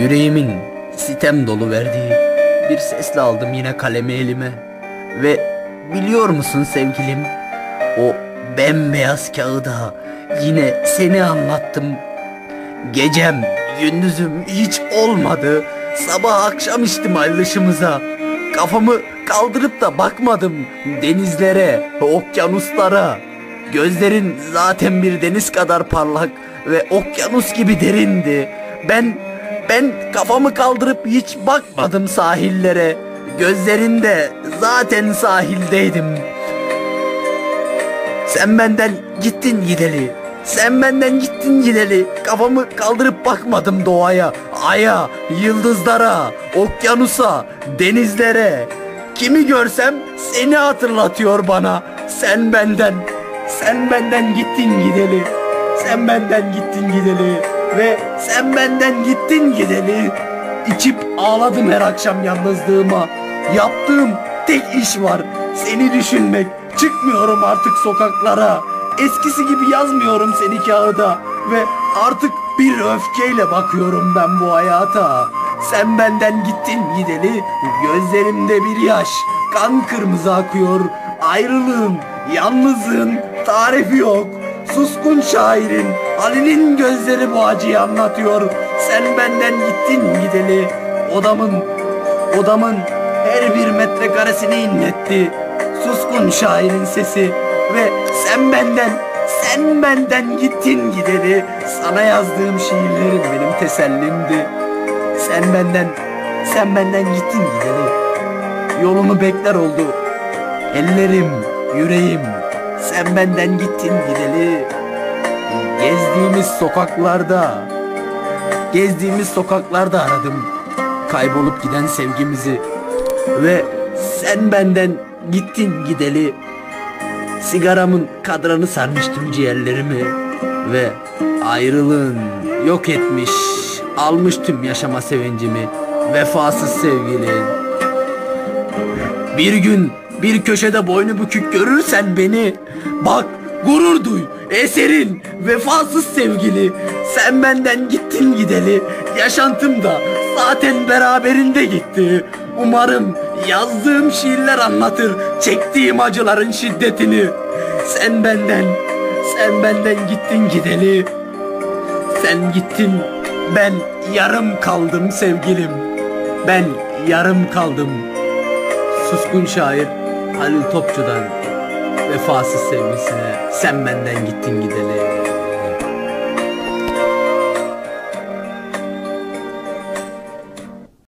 Yüreğimin sitem dolu verdiği bir sesle aldım yine kalemi elime. Ve biliyor musun sevgilim o bembeyaz kağıda yine seni anlattım. Gecem gündüzüm hiç olmadı. Sabah akşam içtim ayrılışımıza Kafamı kaldırıp da bakmadım denizlere, okyanuslara. Gözlerin zaten bir deniz kadar parlak ve okyanus gibi derindi. Ben ben kafamı kaldırıp hiç bakmadım sahillere. Gözlerinde zaten sahildeydim. Sen benden gittin gideli. Sen benden gittin gideli. Kafamı kaldırıp bakmadım doğaya, aya, yıldızlara, okyanusa, denizlere. Kimi görsem seni hatırlatıyor bana. Sen benden, sen benden gittin gideli. Sen benden gittin gideli. Ve sen benden gittin gideli. İçip ağladım her akşam yalnızlığıma. Yaptığım tek iş var. Seni düşünmek. Çıkmıyorum artık sokaklara. Eskisi gibi yazmıyorum seni kağıda. Ve artık bir öfkeyle bakıyorum ben bu hayata. Sen benden gittin gideli. Gözlerimde bir yaş. Kan kırmızı akıyor. Ayrılığın, yalnızlığın tarifi yok. Suskun şairin Halil'in gözleri bu acıyı anlatıyor. Sen benden gittin gideli. Odamın, odamın her bir metrekaresini inletti. Suskun şairin sesi ve sen benden, sen benden gittin gideli. Sana yazdığım şiirlerim benim tesellimdi. Sen benden, sen benden gittin gideli. Yolunu bekler oldu. Ellerim, yüreğim, sen benden gittin gideli. Gezdiğimiz sokaklarda, gezdiğimiz sokaklarda aradım. Kaybolup giden sevgimizi ve sen benden gittin gideli. Sigaramın kadranı sarmıştım ciğerlerimi ve ayrılığın yok etmiş, almış tüm yaşama sevincimi. Vefasız sevgilin. Bir gün bir köşede boynu bükük görürsen beni. Bak gurur duy eserin vefasız sevgili. Sen benden gittin gideli. Yaşantım da zaten beraberinde gitti. Umarım yazdığım şiirler anlatır Çektiğim acıların şiddetini. Sen benden, sen benden gittin gideli. Sen gittin ben yarım kaldım sevgilim. Ben yarım kaldım. Suskun şair Halil Topçu'dan vefasız sevgisine sen benden gittin gideli.